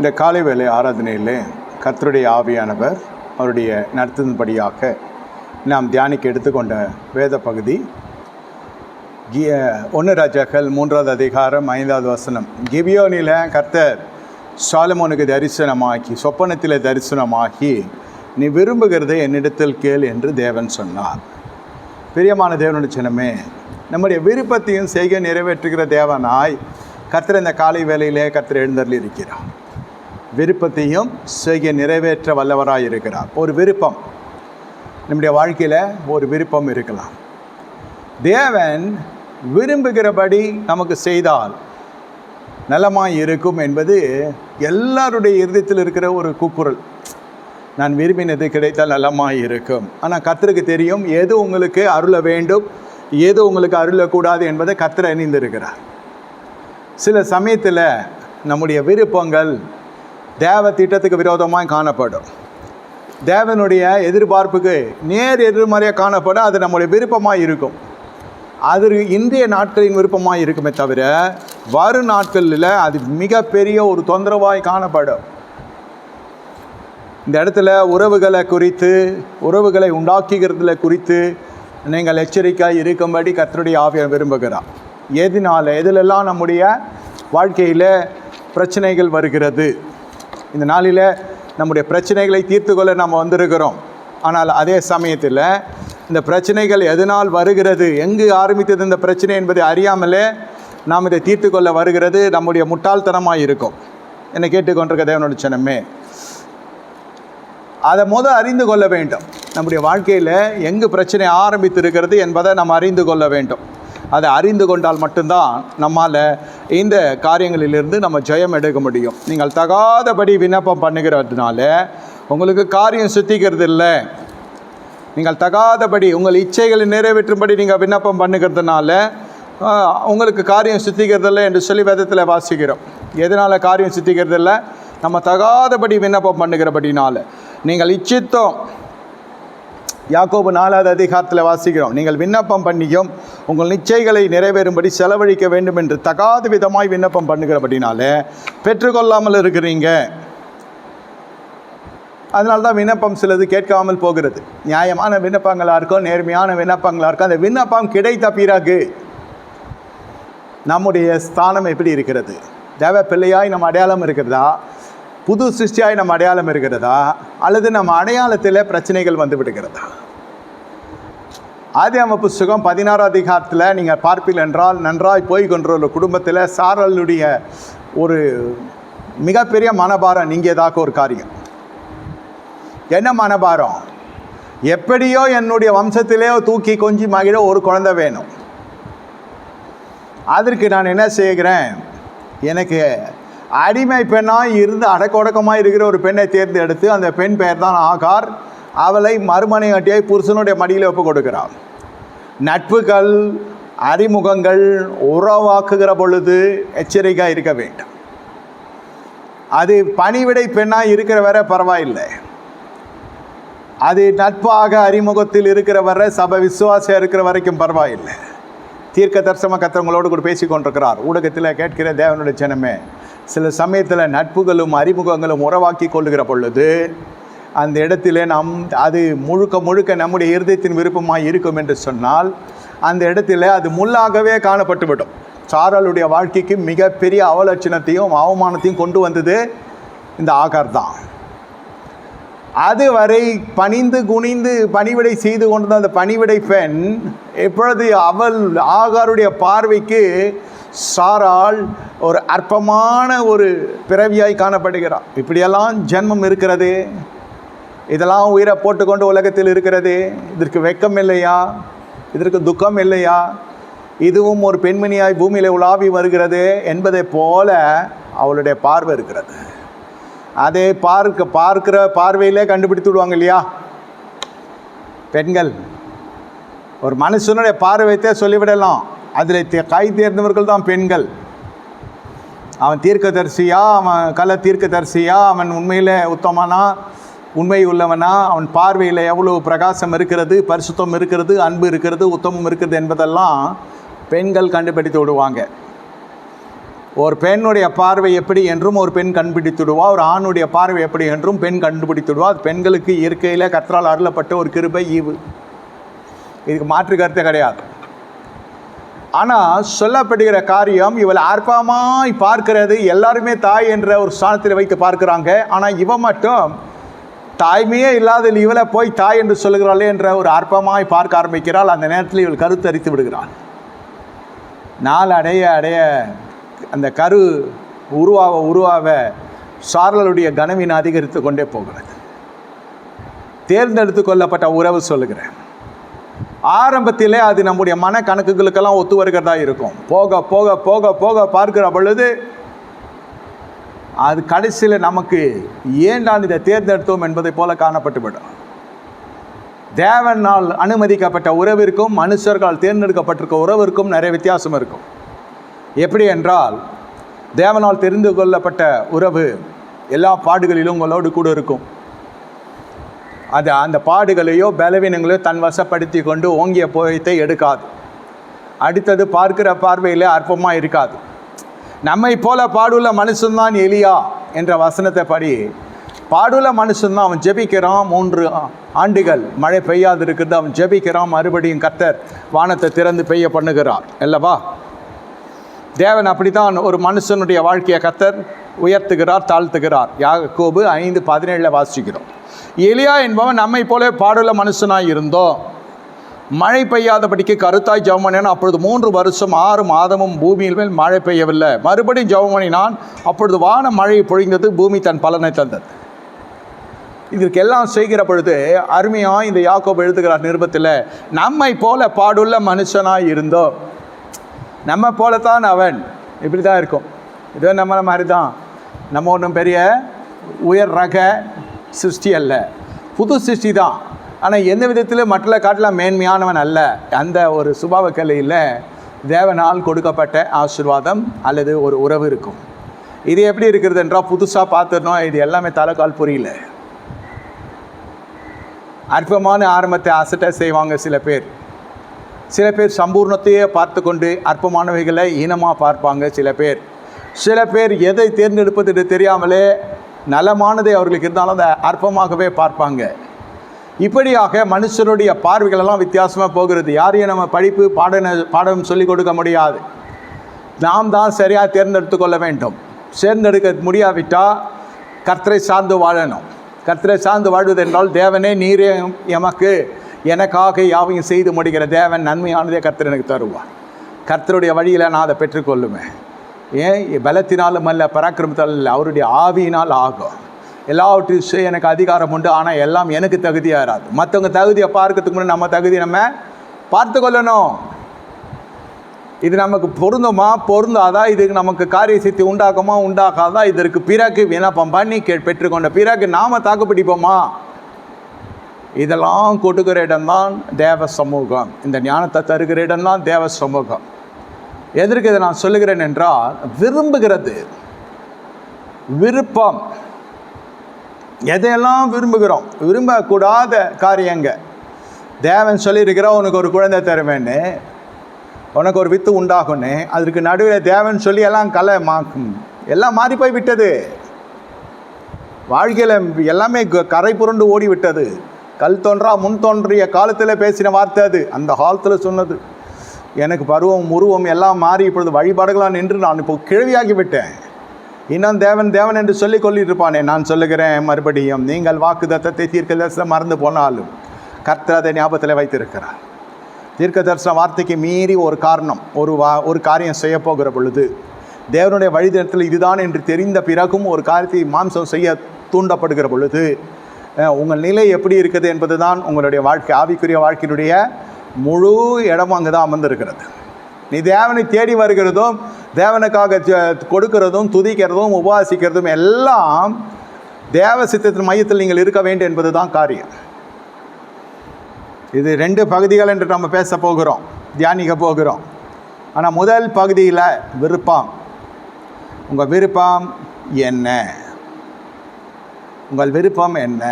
இந்த காலை வேலை ஆராதனையிலே கத்தருடைய ஆவியானவர் அவருடைய நடத்தும்படியாக நாம் தியானிக்க எடுத்துக்கொண்ட வேத பகுதி. கிய ஒன்று ராஜாக்கள் மூன்றாவது அதிகாரம் ஐந்தாவது வசனம். கிபியோனில் கர்த்தர் சாலமோனுக்கு தரிசனமாகி சொப்பனத்தில் தரிசனமாகி நீ விரும்புகிறதை என்னிடத்தில் கேள் என்று தேவன் சொன்னார். பிரியமான தேவனுடைய சின்னமே நம்முடைய விருப்பத்தையும் செய்க நிறைவேற்றுகிற தேவனாய் கர்த்தர் இந்த காலை வேலையிலே கர்த்தர் எழுந்தருளி இருக்கிறார் விருப்பத்தையும் செய்ய நிறைவேற்ற வல்லவராக இருக்கிறார். ஒரு விருப்பம். நம்முடைய வாழ்க்கையில் ஒரு விருப்பம் இருக்கலாம். தேவன் விரும்புகிறபடி நமக்கு செய்தால் நலமாய் இருக்கும் என்பது எல்லாருடைய இருதயத்தில் இருக்கிற ஒரு கூக்குரல். நான் விரும்பினது கிடைத்தால் நலமாக இருக்கும். ஆனால் கத்தருக்கு தெரியும் எது உங்களுக்கு அருள வேண்டும் எது உங்களுக்கு அருளக்கூடாது என்பதை கர்த்தர் அணிந்திருக்கிறார் சில சமயத்தில் நம்முடைய விருப்பங்கள் தேவ திட்டத்துக்கு விரோதமாக காணப்படும். தேவனுடைய எதிர்பார்ப்புக்கு நேர் எதிர்மறையாக காணப்படும். அது நம்முடைய விருப்பமாக இருக்கும். அது இன்றைய நாட்களின் விருப்பமாக இருக்குமே தவிர வரும் நாட்களில் அது மிகப்பெரிய ஒரு தொந்தரவாய் காணப்படும். இந்த இடத்துல உறவுகளை குறித்து உறவுகளை உண்டாக்குகிறதுல குறித்து நீங்கள் எச்சரிக்கையாக இருக்கும்படி கத்தருடைய ஆவியம் விரும்புகிறார். எதனால எதிலெல்லாம் நம்முடைய வாழ்க்கையில் பிரச்சனைகள் வருகிறது? இந்த நாளில் நம்முடைய பிரச்சனைகளை தீர்த்து கொள்ள நாம் வந்திருக்கிறோம். ஆனால் அதே சமயத்தில் இந்த பிரச்சனைகள் எதனால் வருகிறது? எங்கு ஆரம்பித்தது இந்த பிரச்சனை என்பதை அறியாமலே நாம் இதை தீர்த்து கொள்ள வருகிறது. நம்முடைய முட்டாள்தனமாக இருக்கும். என்னை கேட்டுக்கொண்டிருக்க தேவனோட சின்னமே அதை முதல் அறிந்து கொள்ள வேண்டும். நம்முடைய வாழ்க்கையில் எங்கு பிரச்சனை ஆரம்பித்திருக்கிறது என்பதை நாம் அறிந்து கொள்ள வேண்டும். அதை அறிந்து கொண்டால் மட்டும்தான் நம்மால் இந்த காரியங்களிலிருந்து நம்ம ஜெயம் எடுக்க முடியும். நீங்கள் தகாதபடி விண்ணப்பம் பண்ணுகிறதுனால உங்களுக்கு காரியம் சுத்திக்கிறது இல்லை. நீங்கள் தகாதபடி உங்கள் இச்சைகளை நிறைவேற்றும்படி நீங்கள் விண்ணப்பம் பண்ணுகிறதுனால உங்களுக்கு காரியம் சுத்திக்கிறதில்லை என்று சொல்லி விதத்தில் வாசிக்கிறோம். எதனால் காரியம் சுத்திக்கிறதில்ல நம்ம தகாதபடி விண்ணப்பம் பண்ணுகிறபடினால. நீங்கள் இச்சித்தோம் யாக்கோபு நாலாவது அதிகாரத்தில் வாசிக்கிறோம். நீங்கள் விண்ணப்பம் பண்ணியும் உங்கள் நிச்சயங்களை நிறைவேறும்படி செலவழிக்க வேண்டும் என்று தகாத விதமாய் விண்ணப்பம் பண்ணுகிறபடினாலே பெற்றுக்கொள்ளாமல் இருக்கிறீங்க. அதனால தான் விண்ணப்பம் சிலது கேட்காமல் போகிறது. நியாயமான விண்ணப்பங்களாக இருக்கும் நேர்மையான விண்ணப்பங்களாக இருக்கும் அந்த விண்ணப்பம் கிடைத்த பிறகு நம்முடைய ஸ்தானம் எப்படி இருக்கிறது? தேவ பிள்ளையாய் நம்ம அடையாளம் இருக்கிறதா? புது சிருஷ்டியாய் நம்ம அடையாளம் இருக்கிறதா? அல்லது நம்ம அடையாளத்தில் பிரச்சனைகள் வந்து விடுகிறதா? ஆதியாம புஸ்தகம் பதினாறாம் அதிகாரத்தில் நீங்கள் பார்ப்பீர்கள் என்றால் நன்றாய் போய் கொண்டுள்ள குடும்பத்தில் சாரலுடைய ஒரு மிகப்பெரிய மனபாரம் நீங்கியதாக ஒரு காரியம். என்ன மனபாரம்? எப்படியோ என்னுடைய வம்சத்திலே தூக்கி கொஞ்சி மகிழ ஒரு குழந்தை வேணும். அதற்கு நான் என்ன செய்கிறேன்? எனக்கு அடிமை பெண்ணாக இருந்து அடக்கொடக்கமாக இருக்கிற ஒரு பெண்ணை தேர்ந்தெடுத்து அந்த பெண் பெயர் தான் ஆகார். அவளை மறுமனையாட்டியாய் புருஷனுடைய மடியில் ஒப்பு கொடுக்கிறாள் நட்புகள் அறிமுகங்கள் உறவாக்குகிற பொழுது எச்சரிக்கையாக இருக்க வேண்டும். அது பணிவிடை பெண்ணாக இருக்கிற வரை பரவாயில்லை. அது நட்பாக அறிமுகத்தில் இருக்கிற வரை சபை விசுவாசம் இருக்கிற வரைக்கும் பரவாயில்லை. தீர்க்க தரிசன கத்தவங்களோடு கூட பேசி கொண்டிருக்கிறார் ஊடகத்தில் கேட்கிற தேவனுடைய ஜனமே சில சமயத்தில் நட்புகளும் அறிமுகங்களும் உறவாக்கி கொள்ளுகிற பொழுது அந்த இடத்திலே நாம் அது முழுக்க முழுக்க நம்முடைய இருதயத்தின் விருப்பமாக இருக்கும் என்று சொன்னால் அந்த இடத்துல அது முள்ளாகவே காணப்பட்டுவிடும் சாரலுடைய வாழ்க்கைக்கு மிகப்பெரிய அவலட்சணத்தையும் அவமானத்தையும் கொண்டு வந்தது இந்த ஆகார் தான். அதுவரை பணிந்து குனிந்து பணிவிடை செய்து கொண்டிருந்த அந்த பணிவிடை பெண் எப்பொழுது அவள் ஆகாருடைய பார்வைக்கு சாரால் ஒரு அற்பமான ஒரு பிறவியாய் காணப்படுகிறார். இப்படியெல்லாம் ஜென்மம் இருக்கிறது? இதெல்லாம் உயிரை போட்டுக்கொண்டு உலகத்தில் இருக்கிறது? இதற்கு வெக்கம் இல்லையா? இதற்கு துக்கம் இல்லையா? இதுவும் ஒரு பெண்மணியாய் பூமியில் உலாவி வருகிறது என்பதைப் போல அவளுடைய பார்வை இருக்கிறது. அதை பார்க்க பார்க்கிற பார்வையிலே கண்டுபிடித்து விடுவாங்க இல்லையா? பெண்கள் ஒரு மனுஷனுடைய பார்வையத்தே சொல்லிவிடலாம். அதில் தே- கை தேர்ந்தவர்கள் தான் பெண்கள். அவன் தீர்க்கதரிசியா? அவன் கல தீர்க்கதரிசியா? அவன் உண்மையில் உத்தமானா? உண்மை உள்ளவனா? அவன் பார்வையில் எவ்வளவு பிரகாசம் இருக்கிறது பரிசுத்தம் இருக்கிறது அன்பு இருக்கிறது உத்தமம் இருக்கிறது என்பதெல்லாம் பெண்கள் கண்டுபிடித்து விடுவாங்க. ஒரு பெண்ணுடைய பார்வை எப்படி என்றும் ஒரு பெண் கண்டுபிடித்துடுவா ஒரு ஆணுடைய பார்வை எப்படி என்றும் பெண் கண்டுபிடித்துடுவா அது பெண்களுக்கு இயற்கையில் கற்றால் அருளப்பட்ட ஒரு கிருபை ஈவு. இதுக்கு மாற்று கருத்தை கிடையாது. ஆனால் சொல்லப்படுகிற காரியம் இவள் அற்பமாய் பார்க்கிறது எல்லாருமே தாய் என்ற ஒரு ஸ்தானத்தில் வைத்து பார்க்குறாங்க. ஆனால் இவன் மட்டும் தாய்மையே இல்லாத இவளை போய் தாய் என்று சொல்லுகிறாளே என்ற ஒரு அற்பமாய் பார்க்க ஆரம்பிக்கிறாள். அந்த நேரத்தில் இவள் கருத்தரித்து விடுகிறாள். நாள் அடைய அடைய அந்த கரு உருவாவ உருவாக சாரலுடைய கனவின் அதிகரித்து கொண்டே போகிறது. தேர்ந்தெடுத்து கொள்ளப்பட்ட உறவு சொல்லுகிறேன். ஆரம்பத்திலே அது நம்முடைய மன கணக்குகளுக்கெல்லாம் ஒத்து வருகிறதா இருக்கும். போக போக போக போக பார்க்கிற பொழுது அது கடைசியில் நமக்கு ஏன்டான் இதை தேர்ந்தெடுத்தோம் என்பதை போல காணப்பட்டுவிடும். தேவனால் அனுமதிக்கப்பட்ட உறவிற்கும் மனுஷர்களால் தேர்ந்தெடுக்கப்பட்டிருக்க உறவிற்கும் நிறைய வித்தியாசம் இருக்கும். எப்படி என்றால் தேவனால் தெரிந்து கொள்ளப்பட்ட உறவு எல்லா பாடுகளிலும் உங்களோடு கூட இருக்கும். அது அந்த பாடுகளையோ பலவீனங்களையோ தன் வசப்படுத்தி கொண்டு ஓங்கிய போயத்தை எடுக்காது. அடுத்தது பார்க்கிற பார்வையில் அற்பமாக இருக்காது. நம்மை போல பாடுள்ள மனுஷன்தான் எலியா என்ற வசனத்தை படி பாடுள்ள மனுஷன்தான் அவன் ஜெபிக்கிறான் மூன்று ஆண்டுகள். மழை பெய்யாது இருக்குது அவன் ஜெபிக்கிறான். மறுபடியும் கத்தர் வானத்தை திறந்து பெய்ய பண்ணுகிறார். அல்லவா? தேவன் அப்படித்தான் ஒரு மனுஷனுடைய வாழ்க்கையை கத்தர் உயர்த்துகிறார் தாழ்த்துகிறார். யாக்கோபு ஐந்து பதினேழில் வாசிக்கிறோம். எலியா என்பவன் நம்மை போல பாடுள்ள மனுஷனாய் இருந்தோம். மழை பெய்யாதபடிக்கு கருத்தாய் ஜெபமணினான் அப்பொழுது மூன்று வருஷம் ஆறு மாதமும் பூமியில் மேல் மழை பெய்யவில்லை. மறுபடியும் ஜெபமணினான் அப்பொழுது வான மழை பொழிந்தது. பூமி தன் பலனை தந்தது. இதற்கெல்லாம் செய்கிற பொழுது அருமையாக இந்த யாக்கோப் எழுதுகிறார் நிருபத்தில் நம்மை போல பாடுள்ள மனுஷனாக இருந்தோம். நம்ம போலத்தான் அவன். இப்படி தான் இருக்கும். இதோ நம்மளை மாதிரி தான் நம்ம ஒன்றும் பெரிய உயர் ரக சிருஷ்டி அல்ல. புது சிருஷ்டி தான். ஆனால் எந்த விதத்திலும் மற்ற காட்டில் மேன்மையானவன் அல்ல. அந்த ஒரு சுபாவ கலையில் தேவனால் கொடுக்கப்பட்ட ஆசீர்வாதம் அல்லது ஒரு உறவு இருக்கும். இது எப்படி இருக்கிறது என்றால் புதுசாக பார்த்துடணும். இது எல்லாமே தலைக்கால் புரியல அற்பமான ஆரம்பத்தை அசட்டை செய்வாங்க சில பேர். சில பேர் சம்பூர்ணத்தையே பார்த்து கொண்டு அற்பமானவைகளை ஈனமாக பார்ப்பாங்க சில பேர். சில பேர் எதை தேர்ந்தெடுப்பது தெரியாமலே நலமானதை அவர்களுக்கு இருந்தாலும் அதை அற்பமாகவே பார்ப்பாங்க. இப்படியாக மனுஷருடைய பார்வைகளெல்லாம் வித்தியாசமாக போகிறது. யாரையும் நம்ம படிப்பு பாடன பாடம் சொல்லிக் கொடுக்க முடியாது? நாம் தான் சரியாக தேர்ந்தெடுத்து கொள்ள வேண்டும். தேர்ந்தெடுக்க முடியாவிட்டால் கர்த்தரை சார்ந்து வாழணும். கர்த்தரை சார்ந்து வாழ்வது என்றால் தேவனே நீரே எமக்கு. எனக்காக யாவையும் செய்து முடிகிற தேவன் நன்மையானதே கர்த்தர் எனக்கு தருவார். கர்த்தருடைய வழியில் நான் அதை பெற்றுக்கொள்ளுவேன். ஏன்? பலத்தினாலும் அல்ல பராக்கிரமத்தால் இல்லை அவருடைய ஆவியினால் ஆகும். எல்லாவற்றையும் செய்ய எனக்கு அதிகாரம் உண்டு ஆனால் எல்லாம் எனக்கு தகுதியாக இராது. மற்றவங்க தகுதியை பார்க்கறதுக்கு முன்னாடி நம்ம தகுதி நம்ம பார்த்து கொள்ளணும். இது நமக்கு பொருந்துமா? பொருந்தாதா? இதுக்கு நமக்கு காரிய சித்தி உண்டாக்குமா உண்டாக்காதா இதற்கு பிறகு விண்ணப்பம் பண்ணி கே பெற்றுக்கொண்ட பிறகு நாம் தாக்குப்பிடிப்போமா? இதெல்லாம் கொடுக்கிற இடம்தான் தேவ சமூகம். இந்த ஞானத்தை தருகிற இடம்தான் தேவ சமூகம். எதற்கு இதை நான் சொல்லுகிறேன் என்றால் விரும்புகிறது. விருப்பம். எதையெல்லாம் விரும்புகிறோம்? விரும்பக்கூடாத காரியங்க தேவன் சொல்லியிருக்கிறா உனக்கு ஒரு குழந்தை தருவேன்னு. உனக்கு ஒரு வித்து உண்டாகும்னு அதற்கு நடுவில் தேவன் சொல்லி எல்லாம் கலை மா எல்லாம் மாறி போய் விட்டது. வாழ்க்கையில் எல்லாமே க- கரை புரண்டு ஓடி விட்டது கல் தோன்றா முன் தோன்றிய காலத்தில் பேசின வார்த்தை அது. அந்த காலத்தில் சொன்னது. எனக்கு பருவம் உருவம் எல்லாம் மாறி இப்பொழுது வழிபாடுகளாக நின்று நான் இப்போ கிழவியாகி விட்டேன் இன்னும் தேவன் தேவன் என்று சொல்லிக் கொள்ளிட்டு நான் சொல்லுகிறேன் மறுபடியும். நீங்கள் வாக்கு தத்தத்தை தீர்க்க தரிசனம் மறந்து போனாலும் கர்த்தர் அதை ஞாபகத்தில் வைத்திருக்கிறார். தீர்க்க தரிசன வார்த்தைக்கு மீறி ஒரு காரணம் ஒரு வா ஒரு காரியம் செய்ய போகிற பொழுது தேவனுடைய வழிதனத்தில் இதுதான் என்று தெரிந்த பிறகும் ஒரு காரியத்தை மாம்சம் செய்ய தூண்டப்படுகிற பொழுது உங்கள் நிலை எப்படி இருக்குது என்பது தான் உங்களுடைய வாழ்க்கை ஆவிக்குரிய வாழ்க்கையினுடைய முழு இடமும் அங்கே தான் அமர்ந்திருக்கிறது. நீ தேவனை தேடி வருகிறதும் தேவனுக்காக கொடுக்கிறதும் துதிக்கிறதும் உபவாசிக்கிறதும் எல்லாம் தேவ சித்தத்தின் மையத்தில் நீங்கள் இருக்க வேண்டும் என்பது தான் காரியம். இது ரெண்டு பகுதிகள் என்று நம்ம பேச போகிறோம் தியானிக்க போகிறோம். ஆனால் முதல் பகுதியில் விருப்பம். உங்கள் விருப்பம் என்ன? உங்கள் விருப்பம் என்ன?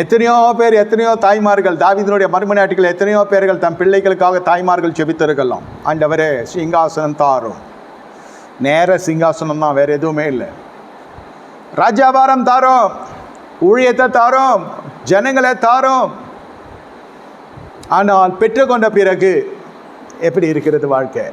எத்தனையோ பேர் எத்தனையோ தாய்மார்கள் தாவிதனுடைய மறுமனையாட்டிகள் எத்தனையோ பேர்கள் தம் பிள்ளைகளுக்காக தாய்மார்கள் செபித்திருக்கலாம். ஆண்டவரே சிங்காசனம் தாரும். நேர சிங்காசனம் தான் வேறு எதுவுமே இல்லை. ராஜ்யாபாரம் தாரோம் ஊழியத்தை தாரோம் ஜனங்களை தாரோம். ஆனால் பெற்றுக்கொண்ட பிறகு எப்படி இருக்கிறது வாழ்க்கை?